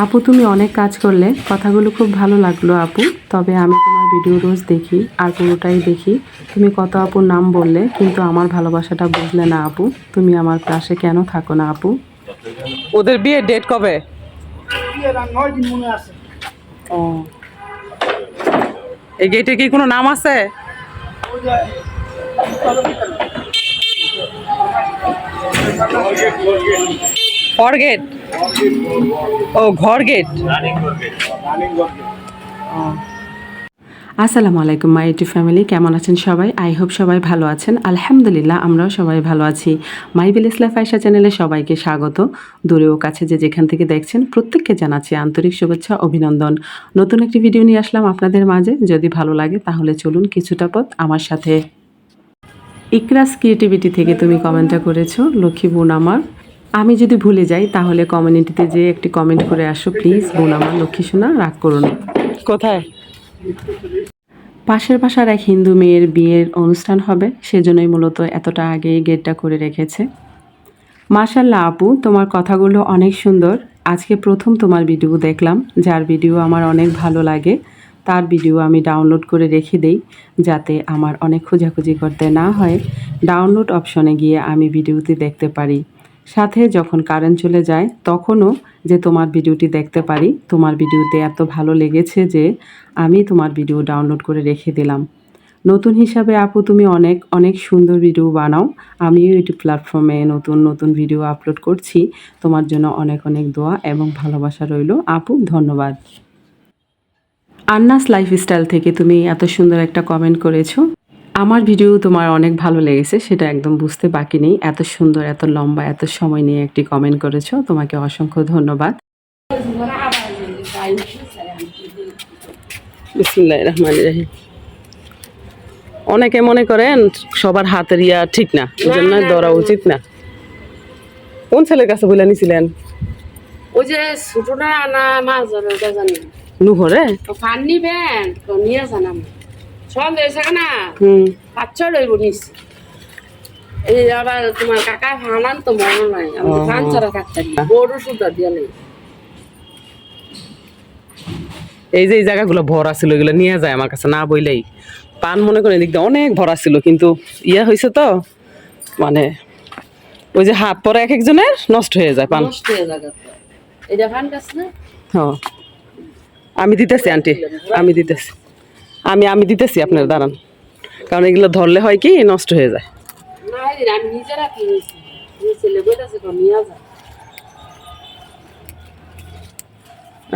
আপু, তুমি অনেক কাজ করলে। কথাগুলো খুব ভালো লাগল আপু। তবে আমি তোমার ভিডিও রোজ দেখি, আর পুরোটাই দেখি। তুমি কত আপুর নাম বললে, কিন্তু আমার ভালোবাসাটা বুঝলে না আপু। তুমি আমার ক্লাসে কেন থাকো না আপু? ওদের বিয়ের ডেট কবে? ও। এই গেটে কি কোনো নাম আছে? ওই যে ফর গেট ও ঘর গেট আসসালামু আলাইকুম, মাই ইউটিউব ফ্যামিলি, কেমন আছেন সবাই? আই হোপ সবাই ভালো আছেন। আলহামদুলিল্লাহ, আমরাও সবাই ভালো আছি। মাইবিল ইসলাম ফাইসা চ্যানেলে সবাইকে স্বাগত। দূরে ও কাছে যে যেখান থেকে দেখছেন, প্রত্যেককে জানাচ্ছি আন্তরিক শুভেচ্ছা, অভিনন্দন। নতুন একটি ভিডিও নিয়ে আসলাম আপনাদের মাঝে। যদি ভালো লাগে, তাহলে চলুন কিছুটা পথ আমার সাথে। ইকরাস ক্রিয়েটিভিটি থেকে তুমি কমেন্টটা করেছ, লক্ষ্মী বোন আমার। আমি যদি ভুলে যাই তাহলে কমিউনিটিতে যে একটি কমেন্ট করে আসো প্লিজ বোন আমার লক্ষ্মী সোনা রাগ করো না। কোথায়? পাশের বাসার এক হিন্দু মেয়ের বিয়ের অনুষ্ঠান হবে সেজন্যই মূলত এতটা আগেই গেটটা করে রেখেছে। মার্শাল্লাহ আপু তোমার কথাগুলো অনেক সুন্দর। আজকে প্রথম তোমার ভিডিও দেখলাম যার ভিডিও আমার অনেক ভালো লাগে। তার ভিডিও আমি ডাউনলোড করে রেখে দেই যাতে আমার অনেক খোঁজাখুঁজি করতে না হয়। ডাউনলোড অপশনে গিয়ে আমি ভিডিওটি দেখতে পারি। সাথে যখন কারেন্ট চলে যায়, তখনও যে তোমার ভিডিওটি দেখতে পারি, তোমার ভিডিওতে এত ভালো লেগেছে যে আমি তোমার ভিডিও ডাউনলোড করে রেখে দিলাম। নতুন হিসাবে আপু, তুমি অনেক অনেক সুন্দর ভিডিও বানাও। আমিও ইউটিউব প্ল্যাটফর্মে নতুন নতুন ভিডিও আপলোড করছি। তোমার জন্য অনেক অনেক দোয়া এবং ভালোবাসা রইল। আপু, ধন্যবাদ। আন্নাস লাইফস্টাইল থেকে তুমি এত সুন্দর একটা কমেন্ট করেছ। আমার ভিডিও তোমার অনেক ভালো লেগেছে সেটা একদম বুঝতে বাকি নেই। এত সুন্দর এত লম্বা এত সময় নিয়ে একটি কমেন্ট করেছ তোমাকে অসংখ্য ধন্যবাদ। রহমান রহিম। অনেকে মনে করেন সবার হাতের ইয়া ঠিক না ওই জন্য ধরা উচিত না। কোন ছেলের কাছে বলে নিছিলেন? ওই যে ছোটটা না মাছ জানি নুহরে? নিবেন তো নিয়ে যান আমি সন্দেহ হয়েছে না ছয় রইব নিচ্ছি এই আবার তোমার কাকা ফানান তো মনে নাই। আমি ফান ছাড়া কাটতে বড় সুতা দিয়ে নেই। এই যে এই জায়গাগুলো ভরা ছিল এগুলো নিয়ে যায় আমার কাছে না বইলেই। পান মনে করেন এদিক দিয়ে অনেক ভরা ছিল কিন্তু ইয়া হয়েছে তো মানে ওই যে হাত পরে এক একজনের নষ্ট হয়ে যায় পান। আমি দিতেছি আন্টি। আমি দিতেছি। আমি আমি দিতেছি আপনার দাঁড়ান। কারণ এগুলো ধরলে হয় কি নষ্ট হয়ে যায়।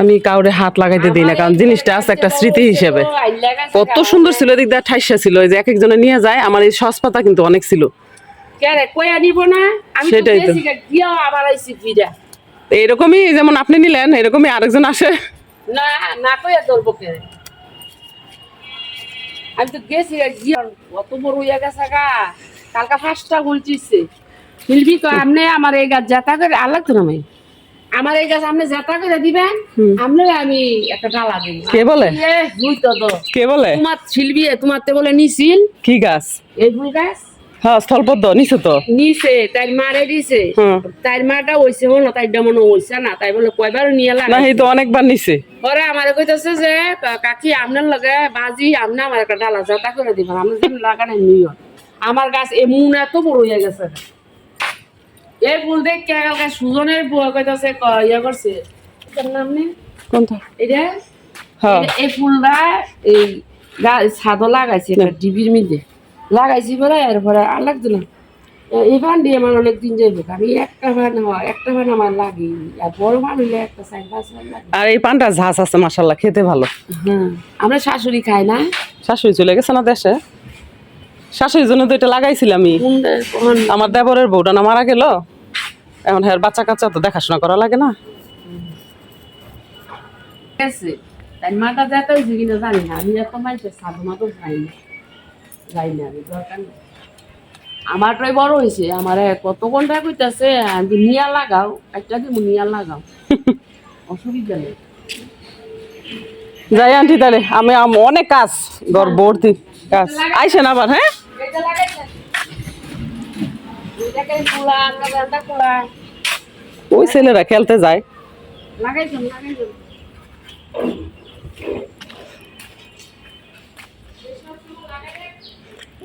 আমি কাউরে হাত লাগাইতে দিই না কারণ জিনিসটা আছে একটা স্মৃতি হিসেবে। কত সুন্দর ছিল এদিক দিয়ে ঠাইসা ছিল এই যে এক একজনে নিয়ে যায় আমার এই সসপাতা কিন্তু অনেক ছিল। সেটাই তো। এরকমই যেমন আপনি নিলেন এরকমই আরেকজন আসে। না না কইয়া ধরবো কে আমি তো গেছি অত বড় হইয়া গেছে গা। কালকা ফার্স্টটা গুলছিছে মিলবি তো আপনি আমার এই গাছ যাতা করে আলাগ তো নামে আমার এই গাছ আপনি যাতা করে দিবেন আপনি আমি একটা ডালা দিই কে বলে? বুঝতো বুঝ তো। তো কে বলে? তোমার ছিলবি তোমার তে বলে নিছিল কি গাছ? এই ফুল গাছ? হ্যাঁ স্থলপদ্ম নিছো তো? নিছে তাই মারে দিছে। হুম। তাই মাটা হইছে হলো তাই মনে হইছে না তাই বলে কয়বার নিয়ে না লাগা তো অনেকবার নিছে। পরে আমার কইতেছে যে কাকি আপনার লগে বাজি আপনি আমার একটা ডালা জাতা করে দিবেন আমি যেন লাগানো নিও আমার গাছ এমন এত বড় হয়ে গেছে। এই ফুল দেখ কে কালকে সুজনের বুয়া কইতাছে ইয়ে করছে এটার নাম নেই কোনটা? এটা হ্যাঁ এই ফুলটা এই গা- ছাদও লাগাইছি একটা ডিবির মধ্যে লাগাইছি পরে এরপরে আর লাগতো না। এই দিয়ে আমার অনেক দিন যাইব আমি একটা আমার একটা ফান আমার লাগে আর বড় ফান হইলে একটা চার পাঁচ লাগে। আর এই পানটা ঝাঁস আছে মাসাল্লাহ খেতে ভালো। হ্যাঁ আমরা শাশুড়ি খাই না। শাশুড়ি চলে গেছে না দেশে? শাশুড়ির জন্য তো এটা লাগাইছিলাম আমি আমার দেবরের বউটা না মারা গেল? এখন হ্যাঁ বাচ্চা কাচ্চা তো দেখাশোনা করা লাগে না। তাই মাটা যেতে কিনা জানি না আমি এত মাইছে সাধু মাতো যাই না। যাই না আমি দরকার নেই। আমারটাই বড় হয়েছে আমার কত ঘণ্টা কইতাছে আমি নিয়া লাগাও একটা দিমু নিয়া লাগাও। অসুবিধা নেই। যাই আন্টি তাহলে আমি অনেক কাজ ঘর ভর্তি কাজ। আইসেন আবার হ্যাঁ? ওই ছেলেরা খেলতে যায়। লাগাইছেন লাগাইছেন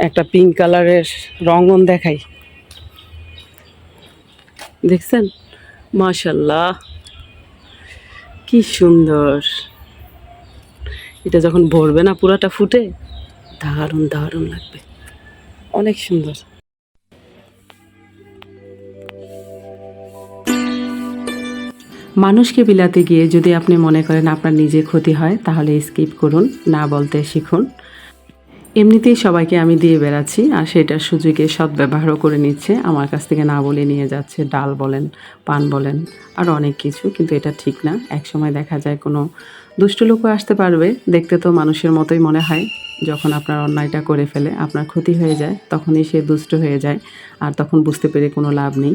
একটা পিঙ্ক কালারের রঙন দেখাই। দেখছেন? মাশাল্লাহ কি সুন্দর। এটা যখন ভরবে না পুরাটা ফুটে, দারুণ দারুণ লাগবে। অনেক সুন্দর। মানুষকে বিলাতে গিয়ে যদি আপনি মনে করেন আপনার নিজে ক্ষতি হয়, তাহলে স্কিপ করুন, না বলতে শিখুন। এমনিতেই সবাইকে আমি দিয়ে বেড়াচ্ছি, আর সেটার সুযোগে সদ্ব্যবহারও করে নিচ্ছে। আমার কাছ থেকে না বলে নিয়ে যাচ্ছে, ডাল বলেন, পান বলেন, আর অনেক কিছু, কিন্তু এটা ঠিক না। একসময় দেখা যায় কোনো দুষ্ট লোকও আসতে পারবে, দেখতে তো মানুষের মতোই মনে হয়। যখন আপনার অন্যায়টা করে ফেলে, আপনার ক্ষতি হয়ে যায়, তখনই সে দুষ্ট হয়ে যায়, আর তখন বুঝতে পেরে কোনো লাভ নেই।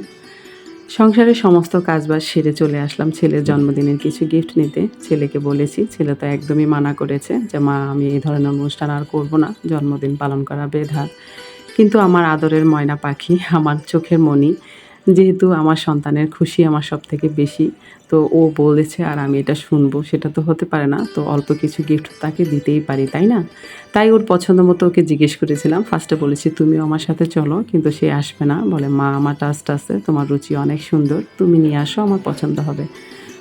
সংসারের সমস্ত কাজবাজ সেরে চলে আসলাম ছেলের জন্মদিনের কিছু গিফট নিতে। ছেলেকে বলেছি, ছেলে তো একদমই মানা করেছে যে, মা, আমি এই ধরনের অনুষ্ঠান আর করব না। জন্মদিন পালন করা বেধা কিন্তু আমার আদরের ময়না পাখি, আমার চোখের মণি যেহেতু আমার সন্তানের খুশি আমার সব থেকে বেশি, তো ও বলেছে আর আমি এটা শুনব, সেটা তো হতে পারে না। তো অল্প কিছু গিফট তাকে দিতেই পারি, তাই না? তাই ওর পছন্দ মতো ওকে জিজ্ঞেস করেছিলাম। ফার্স্টে বলেছি, তুমিও আমার সাথে চলো। কিন্তু সে আসবে না। বলে, মা, আমার টাস্ট আছে। তোমার রুচি অনেক সুন্দর। তুমি নিয়ে আসো, আমার পছন্দ হবে।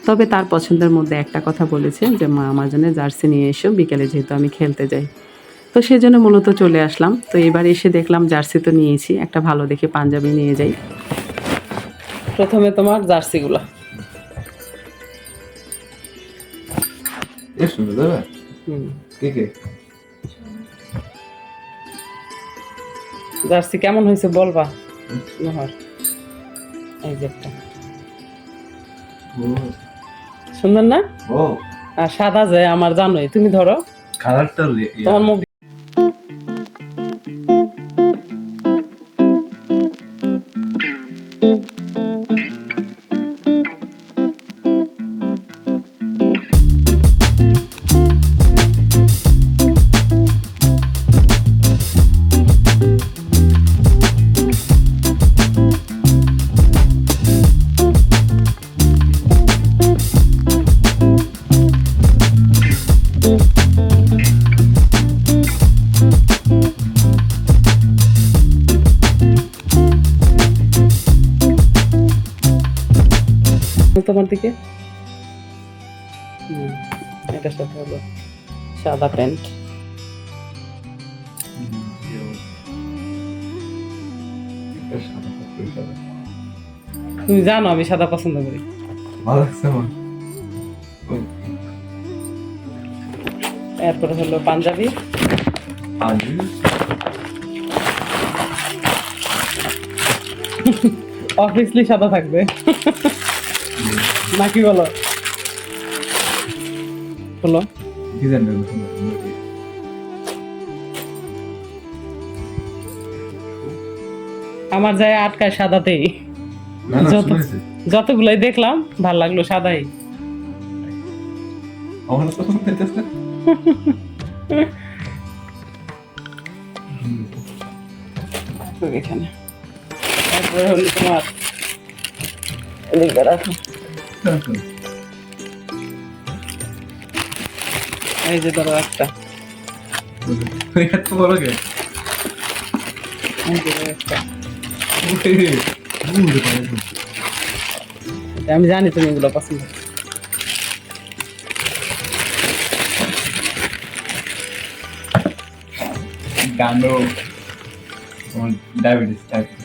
তবে তার পছন্দের মধ্যে একটা কথা বলেছে যে, মা, আমার জন্য জার্সি নিয়ে এসো। বিকেলে যেহেতু আমি খেলতে যাই। তো সেই জন্য মূলত চলে আসলাম। তো এবার এসে দেখলাম জার্সি তো নিয়েছি। একটা ভালো দেখে পাঞ্জাবি নিয়ে যাই। প্রথমে তোমার জার্সিগুলো। জার্সি কেমন হয়েছে বলবা? নহর এই যে একটা। সুন্দর না? ও। আর সাদা যে আমার জানোই তুমি ধরো। কালারটা তোমার মুখ তোমার দিকে? এটার সাথে হলো সাদা প্যান্ট। তুমি জানো আমি সাদা পছন্দ করি। ভালো লাগছে আমার। এরপরে হলো পাঞ্জাবি। অবভিয়াসলি সাদা থাকবে। নাকি বলো? ডিজাইন আমার যায় আটকায় সাদাতেই। যতগুলাই দেখলাম ভালো লাগল সাদাই। এখানে। তারপরে হলো তোমার এদিকে রাখো। এই যে ধরো একটা। এত বড় কে? আমি জানি তুমি এগুলো পছন্দ। গান্ডো ডায়াবেটিস ডায়াবেটিস